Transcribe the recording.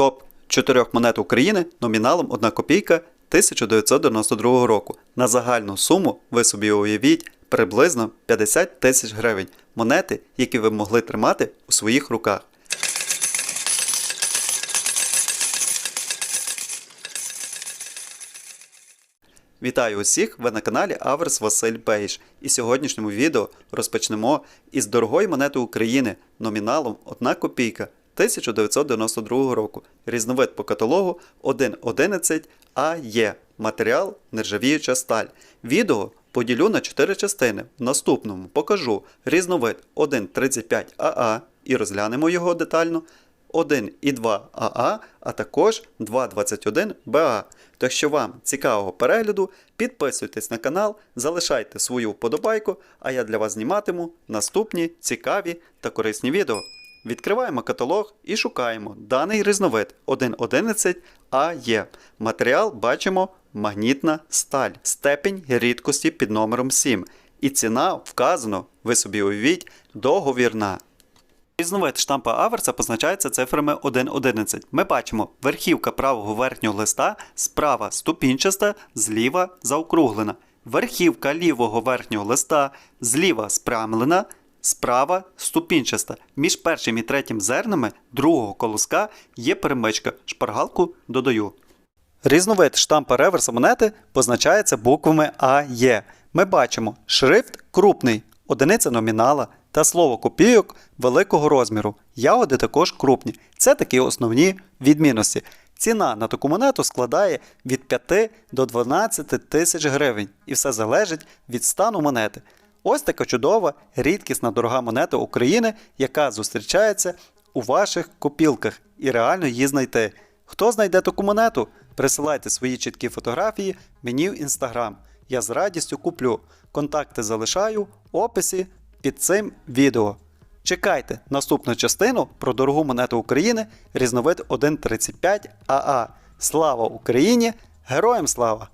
Топ 4 монет України номіналом 1 копійка 1992 року. На загальну суму ви собі уявіть приблизно 50 тисяч гривень. Монети, які ви могли тримати у своїх руках. Вітаю усіх! Ви на каналі Аверс Василь Бейш. І в сьогоднішньому відео розпочнемо із дорогої монети України номіналом 1 копійка 1992 року. Різновид по каталогу 1.11 АЕ. Матеріал нержавіюча сталь. Відео поділю на 4 частини. В наступному покажу різновид 1.35 АА і розглянемо його детально. 1,2 АА, а також 2,21 БА. То якщо вам цікавого перегляду, підписуйтесь на канал, залишайте свою вподобайку, а я для вас зніматиму наступні цікаві та корисні відео. Відкриваємо каталог і шукаємо даний різновид 1.11 АЕ. Матеріал бачимо магнітна сталь, степень рідкості під номером 7. І ціна вказано, ви собі уявіть, договірна. Різновид штампа аверса позначається цифрами 1.11. Ми бачимо верхівка правого верхнього листа справа ступінчаста, зліва заокруглена. Верхівка лівого верхнього листа зліва спрямлена, справа ступінчаста. Між першим і третім зернами другого колоска є перемичка. Шпаргалку додаю. Різновид штампа реверса монети позначається буквами АЕ. Ми бачимо шрифт крупний, одиниця номінала та слово копійок великого розміру. Ягоди також крупні. Це такі основні відмінності. Ціна на таку монету складає від 5 до 12 тисяч гривень, і все залежить від стану монети. Ось така чудова, рідкісна дорога монета України, яка зустрічається у ваших копілках і реально її знайти. Хто знайде таку монету? Присилайте свої чіткі фотографії мені в інстаграм. Я з радістю куплю. Контакти залишаю в описі під цим відео. Чекайте наступну частину про дорогу монету України різновид 1.35 АА. Слава Україні! Героям слава!